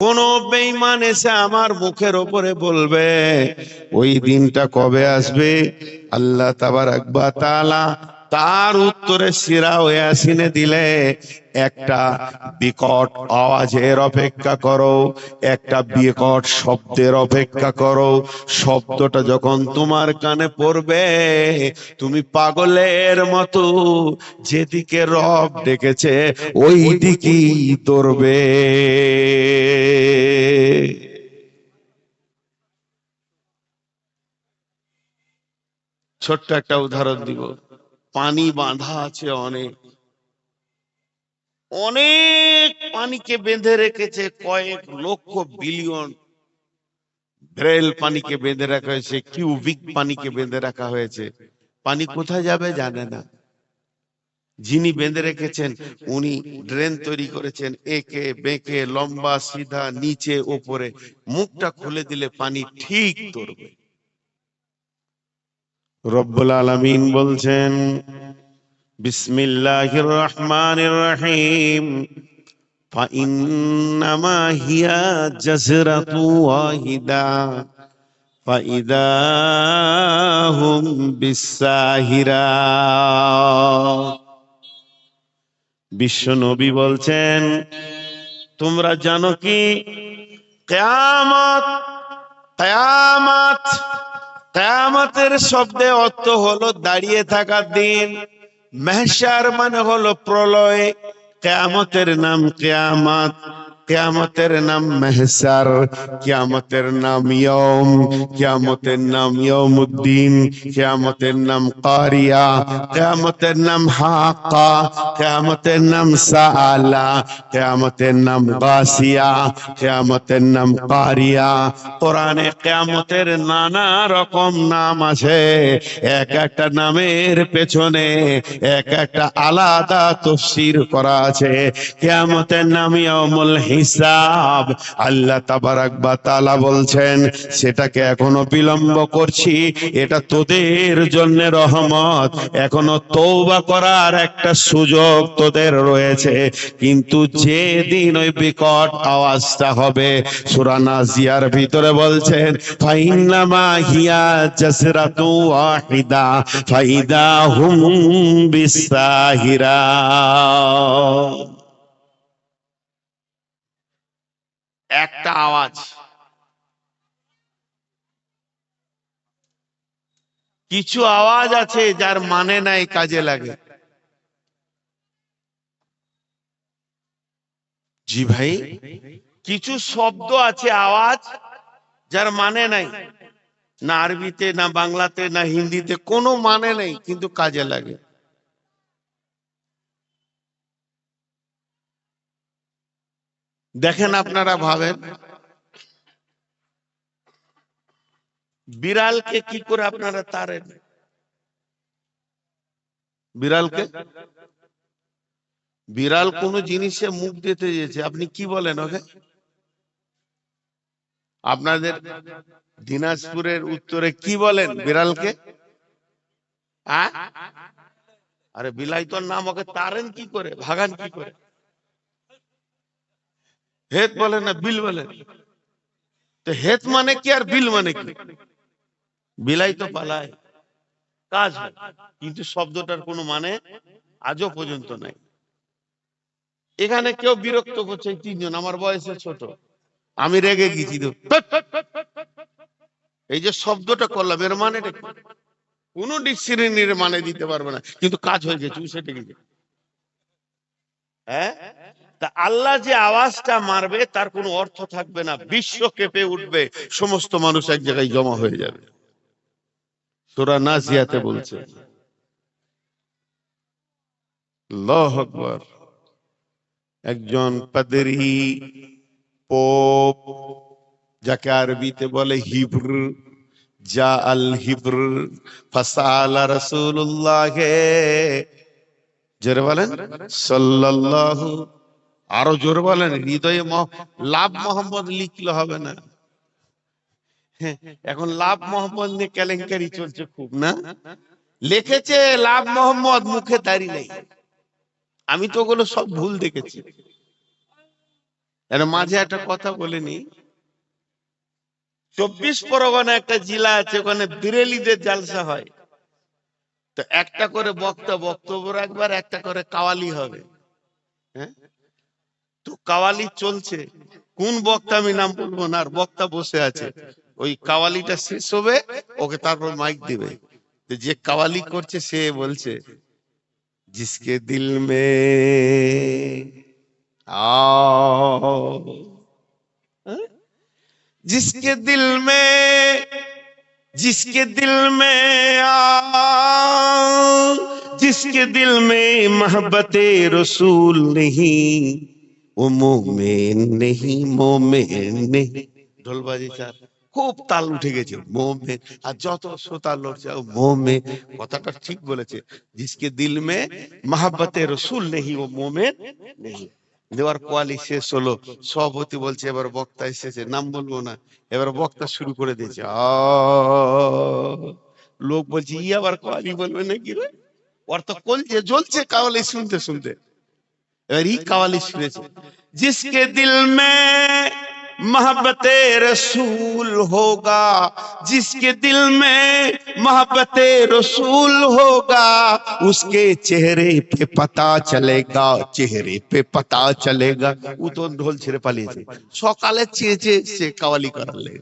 কোন বেইমান এসে আমার মুখের ওপরে বলবে, ওই দিনটা কবে আসবে? আল্লাহ তাবার আকবা তাআলা তার উত্তরে সিরা ও ইয়াসিনে দিলে একটা বিকট আওয়াজের অপেক্ষা করো, একটা বিকট শব্দের অপেক্ষা করো। শব্দটা যখন তোমার কানে পড়বে, তুমি পাগলের মতো যেদিকে রব ডেকেছে ওই দিকেই দৌড়বে। ছোট্ট একটা উদাহরণ দিব। পানি বাঁধা আছে অনেক। অনেক পানিকে বেঁধে রেখেছে, কয়েক লক্ষ বিলিয়ন ব্রেল পানিকে বেঁধে রাখা হয়েছে, কিউবিক পানিকে বেঁধে রাখা হয়েছে। পানি কোথায় যাবে জানে না। যিনি বেঁধে রেখেছেন, উনি ড্রেন তৈরি করেছেন, একে, বেঁকে, লম্বা, সিধা, নিচে, ওপরে। মুখটা খুলে দিলে পানি ঠিক ধরবে। রব্বুল আলামিন বলছেন বিসমিল্লাহির রহমানির রহিম فإنما هي جزرة واحدة فإذا هم بالساهرة বিশ্ব নবী বলছেন তোমরা জানো কি কেয়ামত কেয়ামত কেয়ামতের শব্দে অর্থ হলো দাঁড়িয়ে থাকার দিন মেহসার মানে হলো প্রলয় কেয়ামতের নাম কেয়ামত। কেয়ামতের নাম মেহসার, কেয়ামতের নাম ইয়ম কেয়ামতের নাম ইয়মুদ্দিন কেয়ামতের নাম কারিয়া, কেয়ামতের নাম হাক্কা, কেয়ামতের নাম সাআলা, কেয়ামতের নাম গাসিয়া, কেয়ামতের নাম কারিয়া। কোরআনে কেয়ামতের নানা রকম নাম আছে। এক একটা নামের পেছনে এক একটা আলাদা তফসির করা আছে। কেয়ামতের নাম ইয়াউমুল হিসাব। আল্লাহ তাবারাক বা তাআলা বলছেন, সেটাকে এখনও বিলম্ব করছি, এটা তোদের জন্য রহমত। এখনও তৌবা করার একটা সুযোগ তোদের রয়েছে। কিন্তু যেদিন ওই বিকট আওয়াজটা হবে, সূরা নাজিয়ার ভিতরে বলছেন ফাইন্নামা হিয়া জাসরাতু ওয়াহিদা ফাইদা হুম বিসাহিরা। একটা আওয়াজ। কিছু আওয়াজ আছে যার মানে নাই, কাজে লাগে। জি ভাই, কিছু শব্দ আছে, আওয়াজ যার মানে নাই। না আরবিতে, না বাংলাতে, না হিন্দিতে, কোনো মানে নেই, কিন্তু কাজে লাগে। দেখেন আপনারা ভাবেন, বিড়ালকে কি করে আপনারা তারেন বিড়ালকে? বিড়াল কোন জিনিসে মুখ দিতে যেছে আপনি কি বলেন ওকে? আপনাদের দিনাজপুরের উত্তরে কি বলেন বিড়ালকে? আরে বিলাই তোর নাম ওকে তারেন কি করে? ভাগান কি করে? হেত বলে না বিল বলে? তো হেত মানে কি আর বিল মানে কি? বিলাই তো পালায় কাজ কিন্তু শব্দটার কোনো মানে আজও পর্যন্ত নাই। এখানে কেউ বিরক্ত করছে তিনজন, আমার বয়সে ছোট। আমি রেগে গেছি এই যে শব্দটা করলাম, এর মানে কোন ডিকশনারির মানে দিতে পারবে না। কিন্তু কাজ হয়ে গেছে সেটা কি হ্যাঁ? তা আল্লাহ যে আওয়াজটা মারবে, তার কোনো অর্থ থাকবে না। বিশ্ব কেঁপে উঠবে, সমস্ত মানুষ এক জায়গায় জমা হয়ে যাবে। সোরা নাজিয়াতে বলছে, আল্লাহু একজন পাদরি পোপ, যাকে আরবিতে বলে হিব্র যা আল হিব্র, ফাসালা রাসূলুল্লাহ। জোরে বলেন, সাল্লাল্লাহু আরও জোরে বলেন হৃদয়ে লাভ মোহাম্মদ লিখলে হবে না। হ্যাঁ, এখন লাভ মোহাম্মদ নিয়ে কেলেঙ্কারি চলছে খুব না? লিখেছে লাভ মোহাম্মদ মুখে দাঁড়ি নেই। আমি তো ওগুলো সব ভুল দেখেছি। মাঝে একটা কথা বলিনি চব্বিশ পরগনা একটা জেলা আছে ওখানে বিরেলিদের জালসা হয়। তো একটা করে বক্তা বক্তব্য রাখবার একটা করে কাওয়ালি হবে। হ্যাঁ? তো কাওয়ালি চলছে কোন বক্তা আমি নাম বলবো না আর বক্তা বসে আছে ওই কাওয়ালিটা শেষ হবে ওকে তারপর মাইক দিবে তো যে কাওয়ালি করছে সে বলছে जिसके दिल में आओ हाँ? जिसके दिल में जिसके दिल में आओ जिसके दिल में मोहब्बत रसूल नहीं ও মোমেন নেহি মোমেন নেহি। চার খুব তাল উঠে গেছে আর যত শ্রোতা লড়ছে মোমে কথাটা ঠিক বলেছে, জিসকে দিল মে রসুল নেহি, ও মোমেন নেহি। দেওয়ার কোয়ালি শেষ হলো। সভাপতি বলছে, এবার বক্তা এসেছে। নাম বলব না, এবার বক্তা শুরু করে দিয়েছে। লোক বলছে, ই আবার কোয়ালি বলবে নাকি রে? ওর তো কলছে জ্বলছে, কাওয়ালি শুনতে শুনতে। এবার ই কাওয়ালি শুনেছে जिसके दिल में मोहब्बत रसूल होगा जिसके दिल में मोहब्बत रसूल होगा उसके चेहरे पे पता चलेगा चेहरे पे पता चलेगा ও তো ঢোল ছেড়ে পালিয়েছে সকালে চেয়েছে সে কাওয়ালি করার লেগে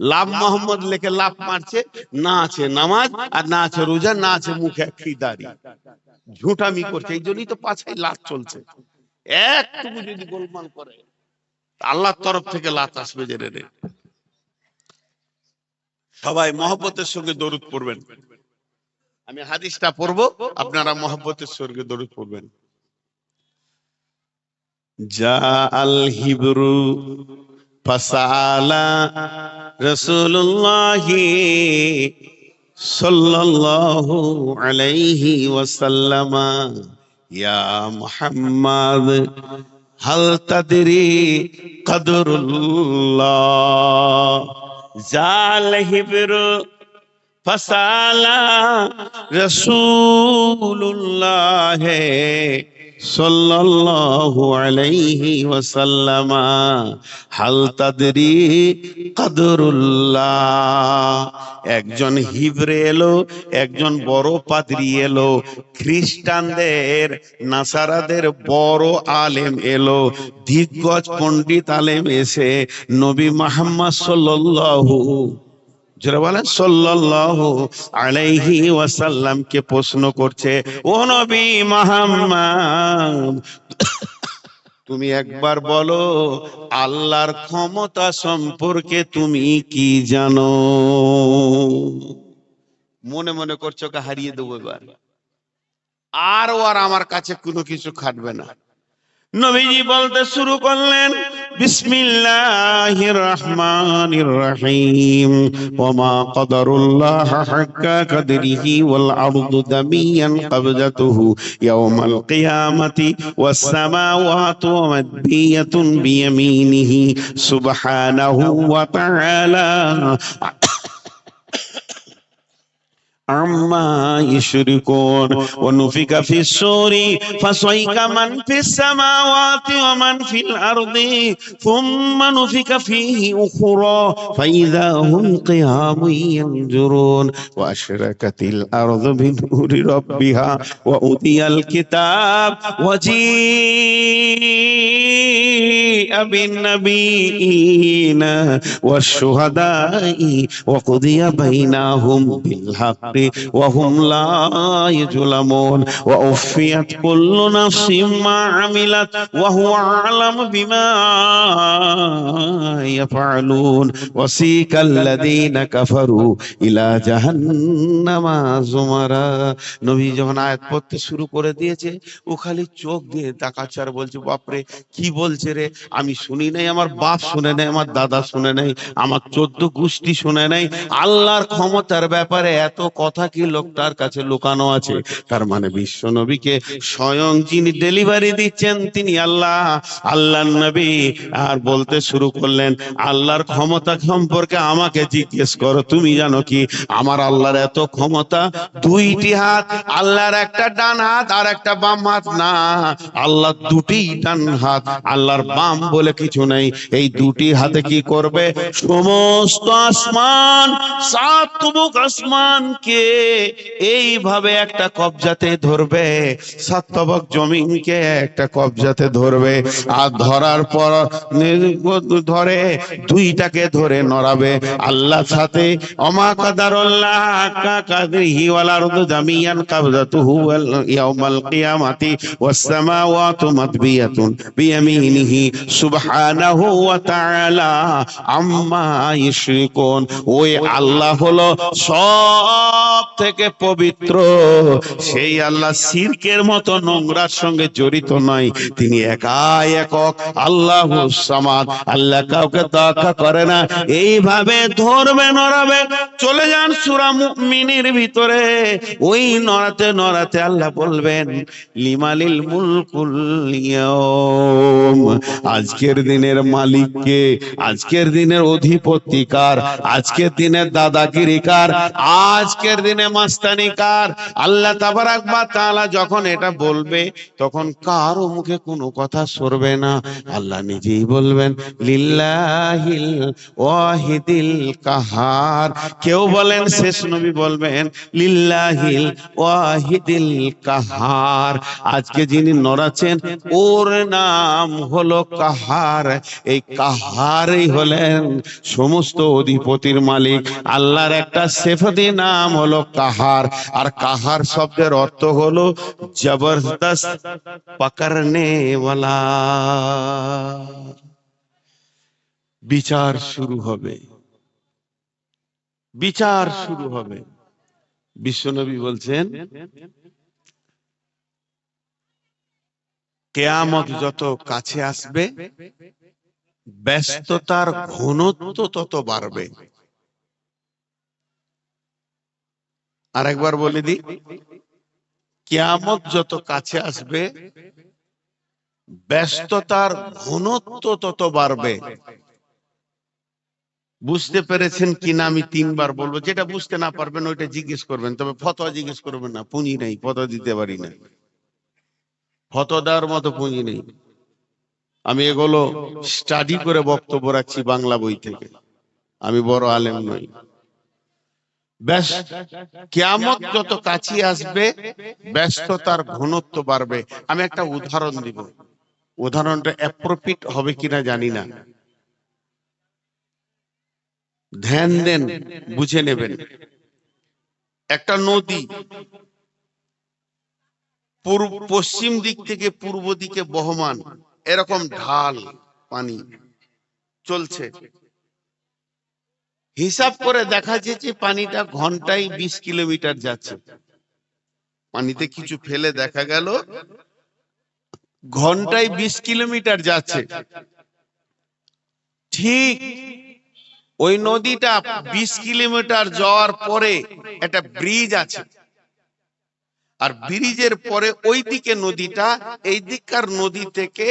লাভ মোহাম্মদ লেখে লাভ মারছে না আছে নামাজ আর না আছে রোজা না আছে মুখে খিদারি ঝুঁটামি করছে এই জন্যই তো পাছায় লাভ চলছে। একটুকু যদি গোলমাল করে আল্লাহর তরফ থেকে লাত আসবে জেনে নে। সবাই মহব্বতের সঙ্গে দরুদ পড়বেন। আমি হাদিসটা পড়ব আপনারা মহব্বতের সঙ্গে দরুদ পড়বেন। যা আল হিবরু ফাসালা রাসূলুল্লাহি সাল্লাল্লাহু আলাইহি ওয়াসাল্লামা ইয়া মুহাম্মদ হাল তাদরি কদরুল্লাহ জাল হিবরু ফসালা রসুল্লাহ সাল্লাল্লাহু আলাইহি ওয়াসাল্লামা, হাল তাদরি একজন হিবরে এলো, একজন বড় পাদ্রী এলো, খ্রিস্টানদের, নাসারাদের বড় আলেম এলো, দিগ্গজ পণ্ডিত আলেম এসে নবী মোহাম্মদ সাল্লাল্লাহু বলেন, সাল্লাল্লাহু আলাইহি প্রশ্ন করছে, ও নবী মুহাম্মদ, তুমি একবার বলো, আল্লাহর ক্ষমতা সম্পর্কে তুমি কি জানো? মনে মনে করছ হারিয়ে দেবো এবার। আর ও আর আমার কাছে কোনো কিছু খাটবে না। নবীজি বলতে শুরু করলেন, বিসমিল্লাহির রহমানির রহিম। ওমা কদরুল্লাহ হাক্কা কদরিহি ওয়াল আরদু দামিয়ান কবজাতুহু ইয়াওমাল কিয়ামাতি ওয়াস সামাওয়াতু মাদবিয়াতুন বিয়ামিনিহি। সুবহানাহু ওয়া তাআলা। عما يشركون ونفك في السور فصيك من في السماوات ومن في الأرض ثم نفك فيه أخرى فإذا هم قيام ينظرون وأشركت الأرض بنور ربها وأوتي الكتاب وجيء بالنبيين والشهداء وقضي بينهم بالحق وهم لا يظلمون وأوفيت كل نفس ما عملت وهو أعلم بما يفعلون وسيك الذين كفروا إلى جهنم زمرا নবী যখন আয়াত পড়তে শুরু করে দিয়েছে ও খালি চোখ দিয়ে তাকাচার বলছে বাপরে কি বলছে রে আমি শুনি নাই, আমার বাপ শুনে নাই, আমার দাদা শুনে নাই, আমার চোদ্দ গোষ্ঠী শুনে নাই। আল্লাহর ক্ষমতার ব্যাপারে এত কথা কি লোকটার কাছে লুকানো আছে? তার মানে বিশ্ব নবীকে স্বয়ং যিনি ডেলিভারি দিচ্ছেন, তিনি আল্লাহ। আল্লাহ নবী আর বলতে শুরু করলেন, আল্লাহর ক্ষমতা সম্পর্কে আমাকে জিজ্ঞেস করো, তুমি জানো কি? আমার আল্লাহর এত ক্ষমতা, দুইটি হাত, আল্লাহর একটা ডান হাত আর একটা বাম হাত। না, আল্লাহ দুটি ডান হাত, আল্লাহর বাম বলে কিছু নেই। এই দুটি হাতে কি করবে? সমস্ত আসমান সাত তবুক আসমানকে এইভাবে একটা কবজাতে ধরবে। সাত জমিনকে একটা কবজাতে ধরবে। আর ধরার পর ধরে দুইটাকে ধরে নড়াবে। আল্লাহ সাথে, অমা কাদারুল্লাহ কা কাদরিহি ওয়াল আরদু জামিয়ান কাবজাতুহু ইয়াউমাল কিয়ামাতি ওয়াস সামাওয়াতু মাতবিয়াতুন বিয়ামিনিহি সুবহানাহু ওয়া তাআলা আম্মা ইউশরিকুন ওই আল্লাহ হলো সব থেকে পবিত্র। সেই আল্লাহ মতো নোংরার সঙ্গে জড়িত নয়। তিনি একক সামাদ। আল্লাহ কাউকে করে না। এইভাবে ধরবে, নড়াবে, চলে যান সুরা মুমিনের ভিতরে। ওই নড়াতে নড়াতে আল্লাহ বলবেন, লিমালিল মুলকুল ইয়াউম। আজকের দিনের মালিককে, আজকের দিনের অধিপতিকার, আজকের দিনের দাদাগিরিকার, আজকের দিনে মাস্তানিকার। আল্লাহ তাবারাক বা তাআলা যখন এটা বলবে, তখন কারও মুখে কোনো কথা সরবে না। আল্লাহ নিজেই বলবেন, লিল্লাহিল ওয়াহিদিল কাহার। কেউ বলেন, শেষ নবী বলবেন, লিল্লাহিল ওয়াহিদিল কাহার। আজকে যিনি নড়াচ্ছেন, ওর নাম হলো কাহার এই কাহারই হলেন সমস্ত অধিপতির মালিক। আল্লাহর একটা সেফতি নাম হলো কাহার। আর কাহার শব্দের অর্থ হলো জবরদস্ত পকড়নে ওয়ালা বিচার শুরু হবে। বিচার শুরু হবে। বিশ্বনবী বলছেন কেয়ামত যত কাছে আসবে, ব্যস্ততার ঘনত্ব তত বাড়বে। আরেকবার বলে দিই, কেয়ামত যত কাছে আসবে, ব্যস্ততার ঘনত্ব তত বাড়বে। বুঝতে পেরেছেন কিনা আমি তিনবার বলব, যেটা বুঝতে না পারবেন ওইটা জিজ্ঞেস করবেন, তবে ফতোয়া জিজ্ঞেস করবেন না, পুঁজি নাই, ফতোয়া দিতে পারি না। দেওয়ার মতো পুঁজি নেই। আমি এগুলো স্টাডি করে বক্তব্য রাখছি বাংলা বই থেকে। আমি বড় আলেম নই। ব্যাস, কেয়ামত যত কাছে আসবে, ব্যস্ততার ঘনত্ব বাড়বে। আমি একটা উদাহরণ দিব। উদাহরণটা অ্যাপ্রোপ্রিট হবে কিনা জানি না। ধ্যান দেন, বুঝে নেবেন। একটা নদী পূর্ব পশ্চিম দিক থেকে পূর্ব দিকে বহমান। এরকম ঢাল পানি চলছে। হিসাব করে দেখা যাচ্ছে পানিটা ঘন্টায় বিশ কিলোমিটার যাচ্ছে। পানিতে কিছু ফেলে দেখা গেল, ঘন্টায় বিশ কিলোমিটার যাচ্ছে। ঠিক ওই নদীটা বিশ কিলোমিটার যাওয়ার পরে একটা ব্রিজ আছে। আর ব্রিজের পরে ওই দিকে নদীটা এই দিককার নদী থেকে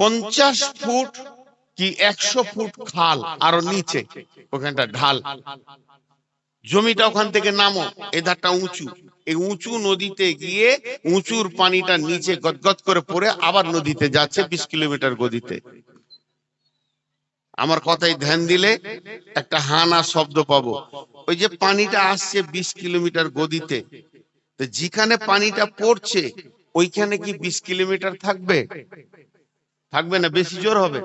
পঞ্চাশ ফুট কি একশো ফুট খাল আরও নিচে ওখানটা ঢাল। জমিটা ওখান থেকে নামো এধারটা উঁচু। এই উঁচু নদীতে গিয়ে উঁচুর পানিটা নিচে গদগদ করে পড়ে আবার নদীতে যাচ্ছে বিশ কিলোমিটার গদিতে আমার কথায় ধ্যান দিলে একটা হানা শব্দ পাবো। ওই যে পানিটা আসছে বিশ কিলোমিটার গদিতে তো যেখানে পানিটা পড়ছে ওইখানে কি বিশ কিলোমিটার থাকবে? থাকবে? না বেশি জোর হবে।